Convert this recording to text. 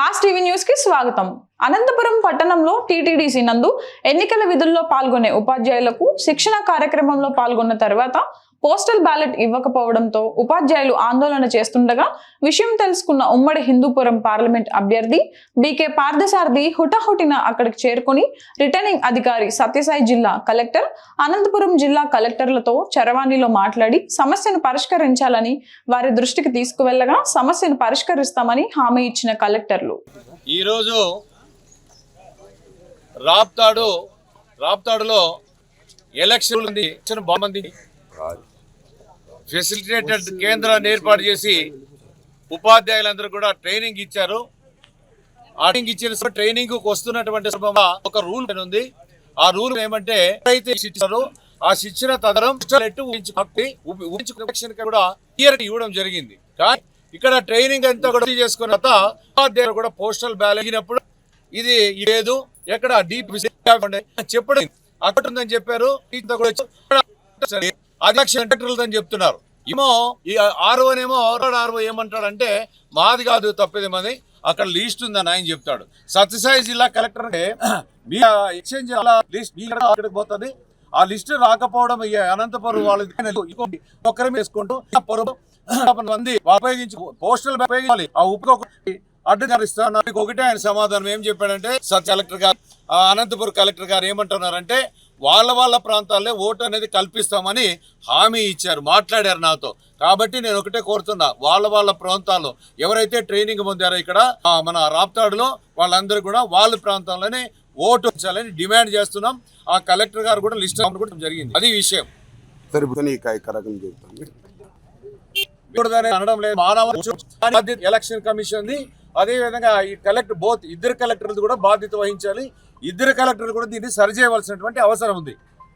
Mass TV న్యూస్కి స్వాగతం. అనంతపురం పట్టణంలో టీటీడీసీ నందు ఎన్నికల విధుల్లో పాల్గొనే ఉపాధ్యాయులకు శిక్షణ కార్యక్రమంలో పాల్గొన్న తర్వాత పోస్టల్ బ్యాలెట్ ఇవ్వకపోవడంతో ఉపాధ్యాయులు ఆందోళన చేస్తుండగా విషయం తెలుసుకున్న ఉమ్మడి హిందూపురం పార్లమెంట్ అభ్యర్థి బీకే పార్థసారథి హుటాహుటిన అక్కడికి చేరుకొని రిటర్నింగ్ అధికారి సత్యసాయి జిల్లా కలెక్టర్ అనంతపురం జిల్లా కలెక్టర్లతో చరవాణిలో మాట్లాడి సమస్యను పరిష్కరించాలని వారి దృష్టికి తీసుకువెళ్ళగా సమస్యను పరిష్కరిస్తామని హామీ ఇచ్చిన కలెక్టర్లు. ఈరోజు రాప్తాడు రాప్తాడులో ఎలక్షన్ ఉంది ఎలక్షన్ బాగుంది ఫెసిలిటేటెడ్ కేంద్రాన్ని ఏర్పాటు చేసి ఉపాధ్యాయులందరూ కూడా ట్రైనింగ్ ఇచ్చారు ఆ ట్రైనింగ్ ఇచ్చిన ట్రైనింగ్ వస్తున్నటువంటి ఒక రూల్ ఉంది ఆ రూల్ ఏమంటే ఎవరైతే ఇచ్చారో ఆ శిక్షణ తదరం కూడా ఇవ్వడం జరిగింది కానీ ఇక్కడ ట్రైనింగ్ అంతా కూడా చేసుకున్న తర్వాత ఉపాధ్యాయులు కూడా పోస్టల్ బ్యాలెట్ ఇది లేదు ఎక్కడ డీప్ చెప్పడం అక్కడ ఉందని చెప్పారు ఇంత అధ్యక్ష అని చెప్తున్నారు ఏమో ఈ ఆర్ఓనేమో ఆర్ఓ ఏమంటాడంటే మాది కాదు తప్పేదేమని అక్కడ లీస్ట్ ఉందని ఆయన చెప్తాడు. సత్యసాయి జిల్లా కలెక్టర్ అంటే మీ ఎక్స్చేంజ్ లిస్ట్ మీ అక్కడికి పోతుంది. ఆ లిస్ట్ రాకపోవడం అనంతపురం వాళ్ళు ఒక్కరి వేసుకుంటూ పొరుగు మంది ఉపయోగించి పోస్టల్ ఉపయోగించాలి. ఆ ఉపయోగ అడ్డుకరిస్తాను ఒకటే ఆయన సమాధానం ఏం చెప్పాడంటే సబ్ కలెక్టర్ గారు అనంతపురం కలెక్టర్ గారు ఏమంటున్నారంటే వాళ్ళ వాళ్ళ ప్రాంతాల్లో ఓటు అనేది కల్పిస్తామని హామీ ఇచ్చారు మాట్లాడారు నాతో. కాబట్టి నేను ఒకటే కోరుతున్నా వాళ్ళ వాళ్ళ ప్రాంతాల్లో ఎవరైతే ట్రైనింగ్ పొందారో ఇక్కడ మన రాప్తాడులో వాళ్ళందరూ కూడా వాళ్ళ ప్రాంతాల్లోనే ఓటు వచ్చాలని డిమాండ్ చేస్తున్నాం. ఆ కలెక్టర్ గారు కూడా లిస్ట్ కూడా జరిగింది. అది విషయం. అనడం లేదు మానవ ఎలక్షన్ కమిషన్ అదేవిధంగా ఈ కలెక్టర్ బోత్ ఇద్దరు కలెక్టర్లు కూడా బాధ్యత వహించాలి. ఇద్దరు కలెక్టర్లు కూడా దీన్ని సరిచేయవలసినటువంటి అవసరం ఉంది.